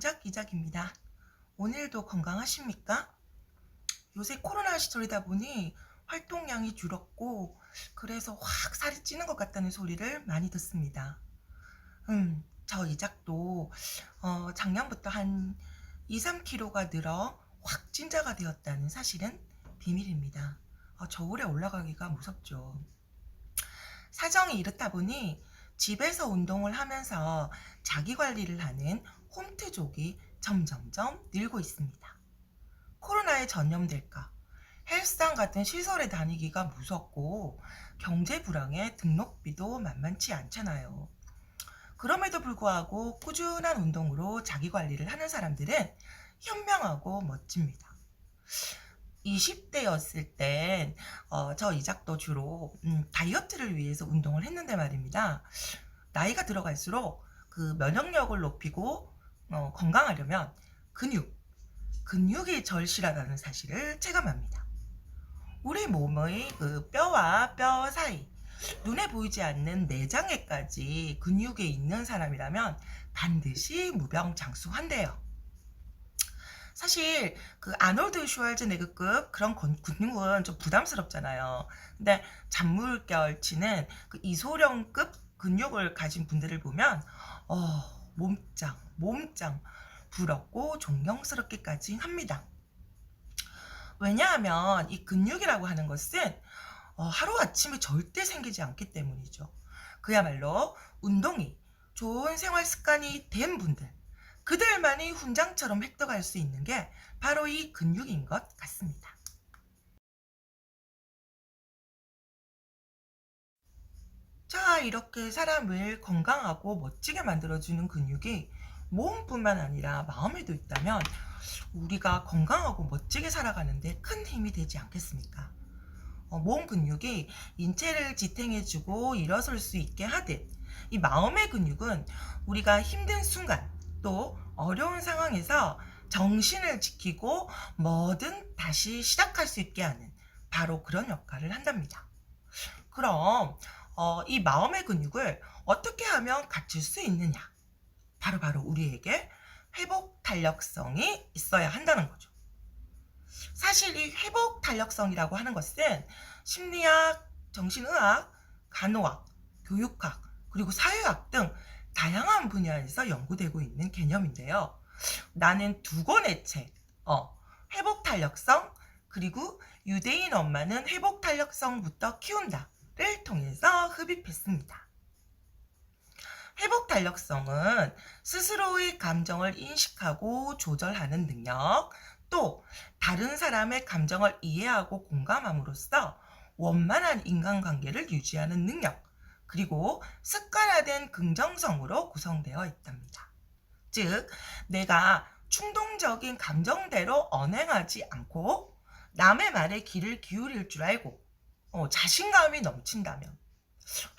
명작 이작입니다. 오늘도 건강하십니까? 요새 코로나 시절이다 보니 활동량이 줄었고 그래서 확 살이 찌는 것 같다는 소리를 많이 듣습니다. 음, 저 이작도 어, 작년부터 한 2, 3kg가 늘어 확 찐자가 되었다는 사실은 비밀입니다. 어, 저 오래 올라가기가 무섭죠. 사정이 이렇다 보니 집에서 운동을 하면서 자기 관리를 하는 홈트족이 점점점 늘고 있습니다. 코로나에 전염될까? 헬스장 같은 시설에 다니기가 무섭고 경제 불황에 등록비도 만만치 않잖아요. 그럼에도 불구하고 꾸준한 운동으로 자기 관리를 하는 사람들은 현명하고 멋집니다. 20대였을 땐, 어, 저 이작도 주로, 음, 다이어트를 위해서 운동을 했는데 말입니다. 나이가 들어갈수록 그 면역력을 높이고, 어, 건강하려면 근육, 근육이 절실하다는 사실을 체감합니다. 우리 몸의 그 뼈와 뼈 사이, 눈에 보이지 않는 내장에까지 근육에 있는 사람이라면 반드시 무병장수한대요. 사실 그 아놀드 슈왈즈네그급 그런 건- 근육은 좀 부담스럽잖아요. 근데 잔물결치는 그 이소룡급 근육을 가진 분들을 보면 어, 몸짱, 몸짱 부럽고 존경스럽기까지 합니다. 왜냐하면 이 근육이라고 하는 것은 어, 하루아침에 절대 생기지 않기 때문이죠. 그야말로 운동이 좋은 생활 습관이 된 분들, 그들만이 훈장처럼 획득할 수 있는 게 바로 이 근육인 것 같습니다. 자, 이렇게 사람을 건강하고 멋지게 만들어주는 근육이 몸뿐만 아니라 마음에도 있다면 우리가 건강하고 멋지게 살아가는데 큰 힘이 되지 않겠습니까? 어, 몸 근육이 인체를 지탱해주고 일어설 수 있게 하듯 이 마음의 근육은 우리가 힘든 순간 또 어려운 상황에서 정신을 지키고 뭐든 다시 시작할 수 있게 하는 바로 그런 역할을 한답니다. 그럼 어, 이 마음의 근육을 어떻게 하면 갖출 수 있느냐? 바로 바로 우리에게 회복 탄력성이 있어야 한다는 거죠. 사실 이 회복 탄력성이라고 하는 것은 심리학, 정신의학, 간호학, 교육학, 그리고 사회학 등 다양한 분야에서 연구되고 있는 개념인데요. 나는 두 권의 책, 어, 회복 탄력성, 그리고 유대인 엄마는 회복 탄력성부터 키운다 를 통해서 흡입했습니다. 회복 탄력성은 스스로의 감정을 인식하고 조절하는 능력, 또 다른 사람의 감정을 이해하고 공감함으로써 원만한 인간관계를 유지하는 능력, 그리고 습관화된 긍정성으로 구성되어 있답니다. 즉, 내가 충동적인 감정대로 언행하지 않고 남의 말에 귀를 기울일 줄 알고 어, 자신감이 넘친다면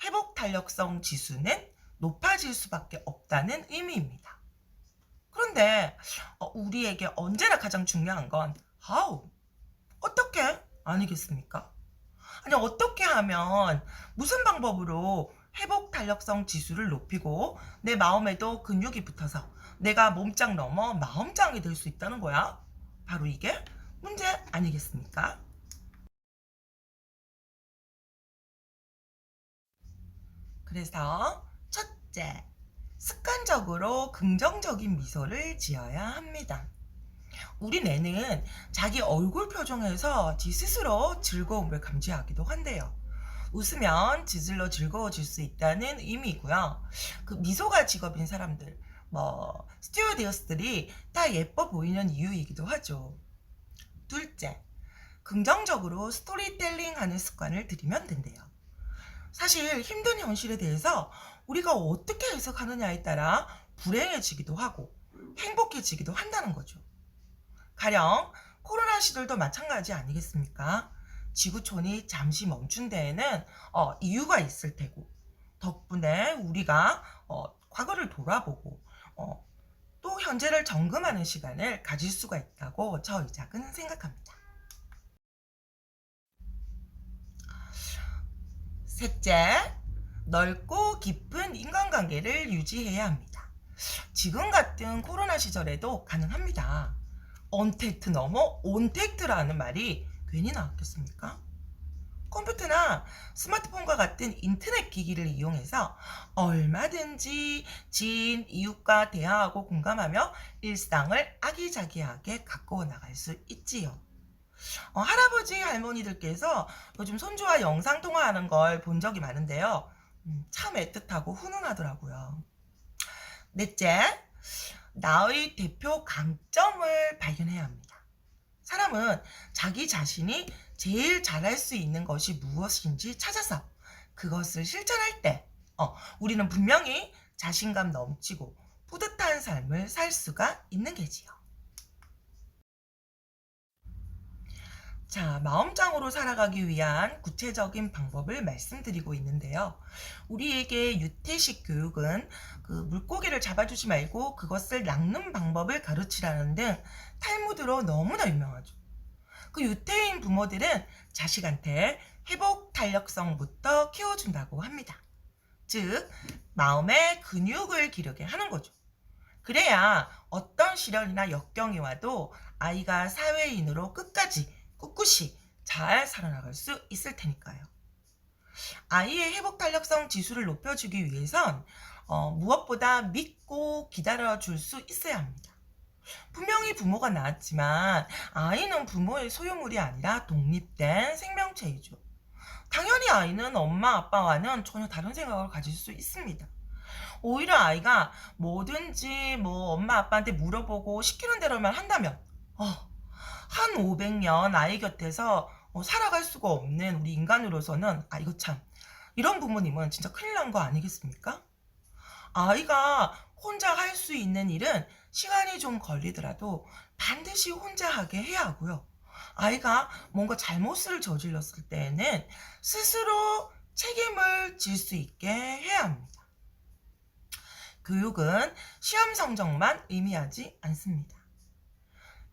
회복 탄력성 지수는 높아질 수밖에 없다는 의미입니다. 그런데 어, 우리에게 언제나 가장 중요한 건 how 어떻게 아니겠습니까? 아니 어떻게 하면 무슨 방법으로 회복 탄력성 지수를 높이고 내 마음에도 근육이 붙어서 내가 몸짱 넘어 마음짱이 될 수 있다는 거야? 바로 이게 문제 아니겠습니까? 그래서 첫째, 습관적으로 긍정적인 미소를 지어야 합니다. 우리 뇌는 자기 얼굴 표정에서 지 스스로 즐거움을 감지하기도 한대요. 웃으면 지질로 즐거워질 수 있다는 의미고요. 그 미소가 직업인 사람들, 뭐 스튜어디어스들이 다 예뻐 보이는 이유이기도 하죠. 둘째, 긍정적으로 스토리텔링 하는 습관을 들이면 된대요. 사실 힘든 현실에 대해서 우리가 어떻게 해석하느냐에 따라 불행해지기도 하고 행복해지기도 한다는 거죠. 가령 코로나 시절도 마찬가지 아니겠습니까? 지구촌이 잠시 멈춘 데에는 어, 이유가 있을 테고 덕분에 우리가 어, 과거를 돌아보고 어, 또 현재를 점검하는 시간을 가질 수가 있다고 저 이작은 생각합니다. 셋째, 넓고 깊은 인간관계를 유지해야 합니다. 지금 같은 코로나 시절에도 가능합니다. 언택트 넘어 온택트라는 말이 괜히 나왔겠습니까? 컴퓨터나 스마트폰과 같은 인터넷 기기를 이용해서 얼마든지 지인, 이웃과 대화하고 공감하며 일상을 아기자기하게 가꾸어 나갈 수 있지요. 어, 할아버지, 할머니들께서 요즘 손주와 영상 통화하는 걸 본 적이 많은데요. 음, 참 애틋하고 훈훈하더라고요. 넷째, 나의 대표 강점을 발견해야 합니다. 사람은 자기 자신이 제일 잘할 수 있는 것이 무엇인지 찾아서 그것을 실천할 때, 어, 우리는 분명히 자신감 넘치고 뿌듯한 삶을 살 수가 있는 게지요. 자, 마음장으로 살아가기 위한 구체적인 방법을 말씀드리고 있는데요. 우리에게 유태식 교육은 그 물고기를 잡아주지 말고 그것을 낚는 방법을 가르치라는 등 탈무드로 너무나 유명하죠. 그 유태인 부모들은 자식한테 회복 탄력성부터 키워준다고 합니다. 즉, 마음의 근육을 기르게 하는 거죠. 그래야 어떤 시련이나 역경이 와도 아이가 사회인으로 끝까지 꿋꿋이 잘 살아나갈 수 있을 테니까요. 아이의 회복 탄력성 지수를 높여주기 위해선 어, 무엇보다 믿고 기다려줄 수 있어야 합니다. 분명히 부모가 낳았지만 아이는 부모의 소유물이 아니라 독립된 생명체이죠. 당연히 아이는 엄마 아빠와는 전혀 다른 생각을 가질 수 있습니다. 오히려 아이가 뭐든지 뭐 엄마 아빠한테 물어보고 시키는 대로만 한다면 어, 한 500년 아이 곁에서 어, 살아갈 수가 없는 우리 인간으로서는 아 이거 참 이런 부모님은 진짜 큰일 난 거 아니겠습니까? 아이가 혼자 할 수 있는 일은 시간이 좀 걸리더라도 반드시 혼자 하게 해야 하고요. 아이가 뭔가 잘못을 저질렀을 때에는 스스로 책임을 질 수 있게 해야 합니다. 교육은 시험 성적만 의미하지 않습니다.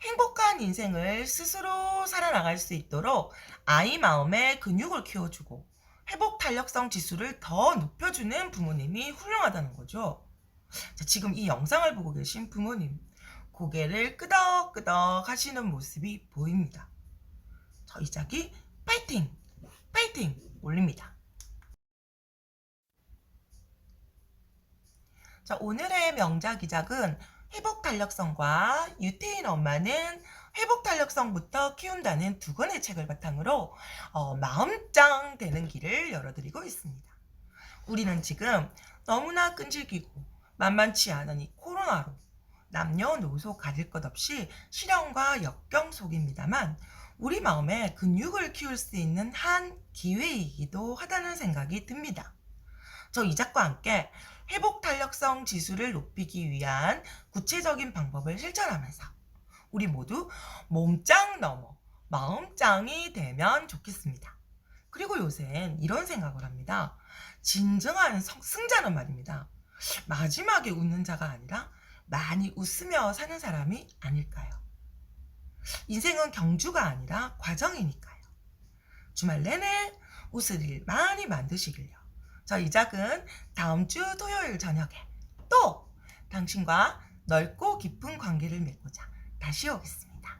행복한 인생을 스스로 살아나갈 수 있도록 아이 마음의 근육을 키워주고 회복 탄력성 지수를 더 높여주는 부모님이 훌륭하다는 거죠. 자, 지금 이 영상을 보고 계신 부모님, 고개를 끄덕끄덕 하시는 모습이 보입니다. 저희 자기 파이팅! 파이팅! 올립니다. 자, 오늘의 명작이작은 회복 탄력성과 유태인 엄마는 회복 탄력성부터 키운다는 두 권의 책을 바탕으로 어, 마음짱 되는 길을 열어드리고 있습니다. 우리는 지금 너무나 끈질기고 만만치 이 코로나로 남녀노소 가릴 것 없이 실현과 역경 속입니다만 우리 마음에 근육을 키울 수 있는 한 기회이기도 하다는 생각이 듭니다. 저 이 작과 함께 회복 탄력성 지수를 높이기 위한 구체적인 방법을 실천하면서 우리 모두 몸짱 넘어 마음짱이 되면 좋겠습니다. 그리고 요샌 이런 생각을 합니다. 진정한 성- 승자는 말입니다. 마지막에 웃는 자가 아니라 많이 웃으며 사는 사람이 아닐까요? 인생은 경주가 아니라 과정이니까요. 주말 내내 웃을 일 많이 만드시길요. 저 이작은 다음 주 토요일 저녁에 또 당신과 넓고 깊은 관계를 맺고자 다시 오겠습니다.